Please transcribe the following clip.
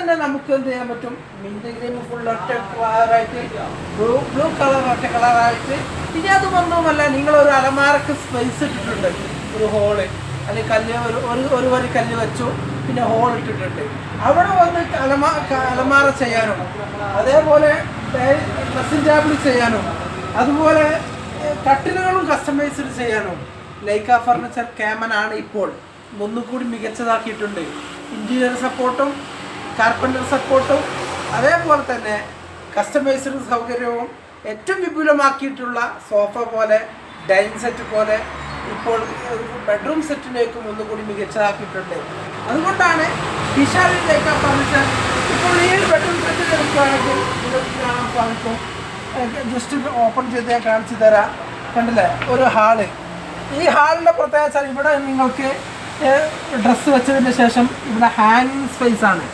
തന്നെ നമുക്ക് എന്ത് ചെയ്യാൻ പറ്റും? മിന്റ് ഗ്രീൻ ഫുൾ ഒറ്റ കളറായിട്ട് ബ്ലൂ ബ്ലൂ കളർ ഒറ്റ കളറായിട്ട് ഇനി അത് ഒന്നുമല്ല നിങ്ങൾ ഒരു അലമാരക്ക് സ്പേസ് ഇട്ടിട്ടുണ്ട്. ഒരു ഹോൾ അല്ലെങ്കിൽ കല്ല് ഒരു ഒരു ഒരു വരി കല്ല് വെച്ചു. പിന്നെ ഹോൾ ഇട്ടിട്ടുണ്ട്. അവിടെ വന്ന് അലമാ അലമാര ചെയ്യാനും അതേപോലെ ഡ്രസ്സിംഗ് ടേബിൾ ചെയ്യാനും അതുപോലെ കട്ടിലുകളും കസ്റ്റമൈസ്ഡ് ചെയ്യാനും. ലൈക്ക ഫർണിച്ചർ ക്യാമൻ ആണ് ഇപ്പോൾ ഒന്നുകൂടി മികച്ചതാക്കിയിട്ടുണ്ട്. ഇന്റീരിയർ സപ്പോർട്ടും കാർപ്പന്റർ സപ്പോർട്ടും അതേപോലെ തന്നെ കസ്റ്റമൈസ്ഡ് സൗകര്യവും ഏറ്റവും വിപുലമാക്കിയിട്ടുള്ള സോഫ പോലെ ഡൈനിങ് സെറ്റ് പോലെ ഇപ്പോൾ ബെഡ്റൂം സെറ്റിലേക്കും ഒന്നുകൂടി മികച്ചതാക്കിയിട്ടുണ്ട്. അതുകൊണ്ടാണ് വിശാലിലേക്ക് ഫർണിച്ചർ ഇപ്പോൾ ഈ ബെഡ്റൂം സെറ്റ് എടുക്കുകയാണെങ്കിൽ നിങ്ങൾക്ക് കാണാൻ സാധിക്കും. ജസ്റ്റ് ഓപ്പൺ ചെയ്ത് ഞാൻ കാണിച്ചു തരാം. കണ്ടില്ലേ? ഒരു ഹാൾ. ഈ ഹാളിന്റെ പ്രത്യേകത ഇവിടെ നിങ്ങൾക്ക് ഡ്രസ്സ് വെച്ചതിന് ശേഷം ഇവിടെ ഹാങ്ങിങ് സ്പേസ് ആണ്.